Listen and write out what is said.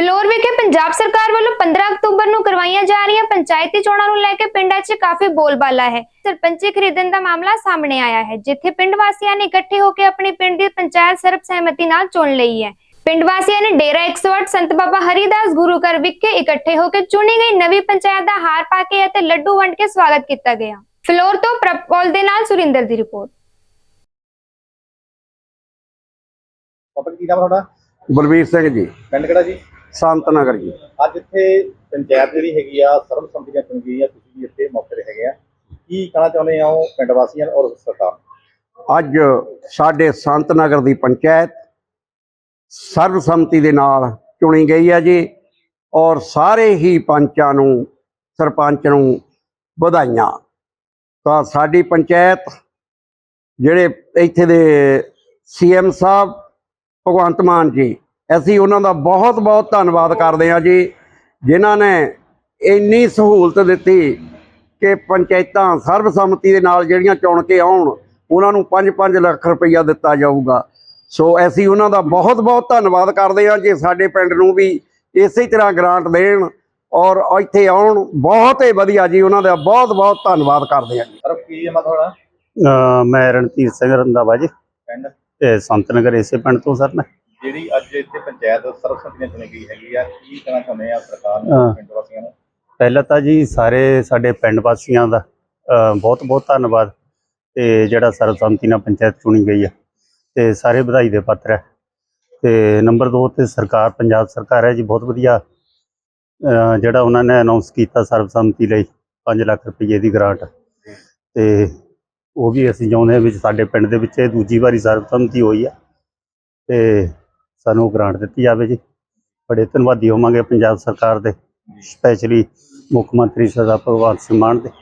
Floor ਵਿਖੇ ਪੰਜਾਬ ਸਰਕਾਰ ਵੱਲੋਂ 15 ਅਕਤੂਬਰ ਨੂੰ ਕਰਵਾਈਆਂ ਜਾ ਰਹੀਆਂ ਪੰਚਾਇਤੀ ਚੋਣਾਂ ਨੂੰ ਲੈ ਕੇ ਪਿੰਡਾਂ 'ਚ ਕਾਫੀ ਬੋਲਬਾਲਾ ਹੈ। ਸਰਪੰਚੀ ਖਰੀਦਣ ਦਾ ਮਾਮਲਾ ਸਾਹਮਣੇ ਆਇਆ ਹੈ ਜਿੱਥੇ ਪਿੰਡ ਵਾਸੀਆਂ ਨੇ ਇਕੱਠੇ ਹੋ ਕੇ ਆਪਣੀ ਪਿੰਡ ਦੀ ਪੰਚਾਇਤ ਸਰਬਸਹਿਮਤੀ ਨਾਲ ਚੁਣ ਲਈ ਹੈ। ਪਿੰਡ ਵਾਸੀਆਂ ਨੇ ਡੇਰਾ 108 ਸੰਤ ਬਾਬਾ ਹਰੀਦਾਸ ਗੁਰੂ ਘਰ ਵਿਖੇ ਇਕੱਠੇ ਹੋ ਕੇ ਚੁਣੀ ਗਈ ਨਵੀਂ ਪੰਚਾਇਤ ਦਾ ਹਾਰ ਪਾ ਕੇ ਅਤੇ ਲੱਡੂ ਵੰਡ ਕੇ ਸਵਾਗਤ ਕੀਤਾ ਗਿਆ। ਫਲੋਰ ਤੋਂ ਪ੍ਰਪੋਲ ਦੇ ਨਾਲ ਸੁਰਿੰਦਰ ਦੀ ਰਿਪੋਰਟ। ਪਤਾ ਕੀ ਨਾਮ ਆ ਤੁਹਾਡਾ? ਬਲਵੀਰ ਸਿੰਘ ਜੀ। ਪਿੰਡ ਕਿਹੜਾ ਜੀ? ਸੰਤ ਨਗਰ ਜੀ। ਅੱਜ ਇੱਥੇ ਪੰਚਾਇਤ ਜਿਹੜੀ ਹੈਗੀ ਆ ਸਰਬਸੰਮਤੀ ਨਾਲ ਚੁਣੀ ਗਈ ਆ ਤੁਸੀਂ ਵੀ ਇੱਥੇ ਮੌਕੇ ਤੇ ਹੈਗੇ ਆ। ਕੀ ਕਹਿਣਾ ਚਾਹੁੰਦੇ ਹੋ ਪਿੰਡ ਵਾਸੀਆਂ ਔਰ ਸਰਕਾਰ? ਅੱਜ ਸਾਡੇ ਸੰਤ ਨਗਰ ਦੀ ਪੰਚਾਇਤ ਸਰਬਸੰਮਤੀ ਦੇ ਨਾਲ ਚੁਣੀ ਗਈ ਹੈ ਜੀ ਔਰ ਸਾਰੇ ਹੀ ਪੰਚਾਂ ਨੂੰ ਸਰਪੰਚ ਨੂੰ ਵਧਾਈਆਂ। ਤਾਂ ਸਾਡੀ ਪੰਚਾਇਤ ਜਿਹੜੇ ਇੱਥੇ ਦੇ ਸੀਐਮ ਸਾਹਿਬ ਭਗਵੰਤ ਮਾਨ ਜੀ ਅਸੀਂ ਉਹਨਾਂ ਦਾ ਬਹੁਤ ਬਹੁਤ ਧੰਨਵਾਦ ਕਰਦੇ ਹਾਂ ਜੀ ਜਿਨ੍ਹਾਂ ਨੇ ਇੰਨੀ ਸਹੂਲਤ ਦਿੱਤੀ ਕਿ ਪੰਚਾਇਤਾਂ ਸਰਬਸੰਮਤੀ ਦੇ ਨਾਲ ਜਿਹੜੀਆਂ ਚੁਣ ਕੇ ਆਉਣ ਉਹਨਾਂ ਨੂੰ 5-5 ਲੱਖ ਰੁਪਈਆ ਦਿੱਤਾ ਜਾਊਗਾ। ਸੋ ਅਸੀਂ ਉਹਨਾਂ ਦਾ ਬਹੁਤ-ਬਹੁਤ ਧੰਨਵਾਦ ਕਰਦੇ ਹਾਂ ਜੇ ਸਾਡੇ ਪਿੰਡ ਨੂੰ ਵੀ ਇਸੇ ਤਰ੍ਹਾਂ ਗ੍ਰਾਂਟ ਦੇਣ ਔਰ ਇੱਥੇ ਆਉਣ। ਬਹੁਤ ਹੀ ਵਧੀਆ ਜੀ ਉਹਨਾਂ ਦਾ ਬਹੁਤ-ਬਹੁਤ ਧੰਨਵਾਦ ਕਰਦੇ ਹਾਂ ਜੀ। ਸਰ ਕੀ ਨਾਮ ਆ ਤੁਹਾਡਾ? ਅਹ ਮੈਂ ਰਣਧੀਰ ਸਿੰਘ ਰੰਧਾਵਾ ਜੀ। ਪਿੰਡ? ਤੇ ਸੰਤ ਨਗਰ ਇਸੇ ਪਿੰਡ ਤੋਂ ਸਰ ਮੈਂ। ਜਿਹੜੀ ਅੱਜ ਇੱਥੇ ਪੰਚਾਇਤ ਸਰਬਸੰਮਤੀ ਨਾਲ ਚੁਣੀ ਗਈ ਹੈਗੀ ਆ ਕੀ ਕਹਿਣਾ ਚਾਹੁੰਦੇ ਆ ਸਰਕਾਰ ਨੂੰ ਹਾਂ। ਪਿੰਡ ਵਾਸੀਆਂ ਨੂੰ? ਪਹਿਲਾਂ ਤਾਂ ਜੀ ਸਾਰੇ ਸਾਡੇ ਪਿੰਡ ਵਾਸੀਆਂ ਦਾ ਬਹੁਤ ਬਹੁਤ ਧੰਨਵਾਦ। ਤੇ ਜਿਹੜਾ ਸਰਬਸੰਮਤੀ ਨਾਲ ਪੰਚਾਇਤ ਚੁਣੀ ਗਈ ਹੈ ਤੇ ਸਾਰੇ ਵਧਾਈ ਦੇ ਪਾਤਰ ਹੈ ਤੇ ਨੰਬਰ 2 ਤੇ ਸਰਕਾਰ ਪੰਜਾਬ ਸਰਕਾਰ ਹੈ ਜੀ ਬਹੁਤ ਵਧੀਆ ਜਿਹੜਾ ਉਹਨਾਂ ਨੇ ਅਨਾਉਂਸ ਕੀਤਾ ਸਰਬਸੰਮਤੀ ਲਈ 5 ਲੱਖ ਰੁਪਏ ਦੀ ਗ੍ਰਾਂਟ ਤੇ ਉਹ ਵੀ ਅਸੀਂ ਚਾਹੁੰਦੇ ਹਾਂ ਵੀ ਸਾਡੇ ਪਿੰਡ ਦੇ ਵਿੱਚ ਇਹ ਦੂਜੀ ਵਾਰੀ ਸਰਬਸੰਮਤੀ ਹੋਈ ਹੈ ਤੇ ਸਾਨੂੰ ਗ੍ਰਾਂਟ ਦਿੱਤੀ ਜਾਵੇ ਜੀ। ਬੜੇ ਧੰਨਵਾਦੀ ਹੋਵਾਂਗੇ ਪੰਜਾਬ ਸਰਕਾਰ ਦੇ ਸਪੈਸ਼ਲੀ ਮੁੱਖ ਮੰਤਰੀ ਸਰਦਾਰ ਭਗਵੰਤ ਸਿੰਘ ਮਾਨ ਦੇ।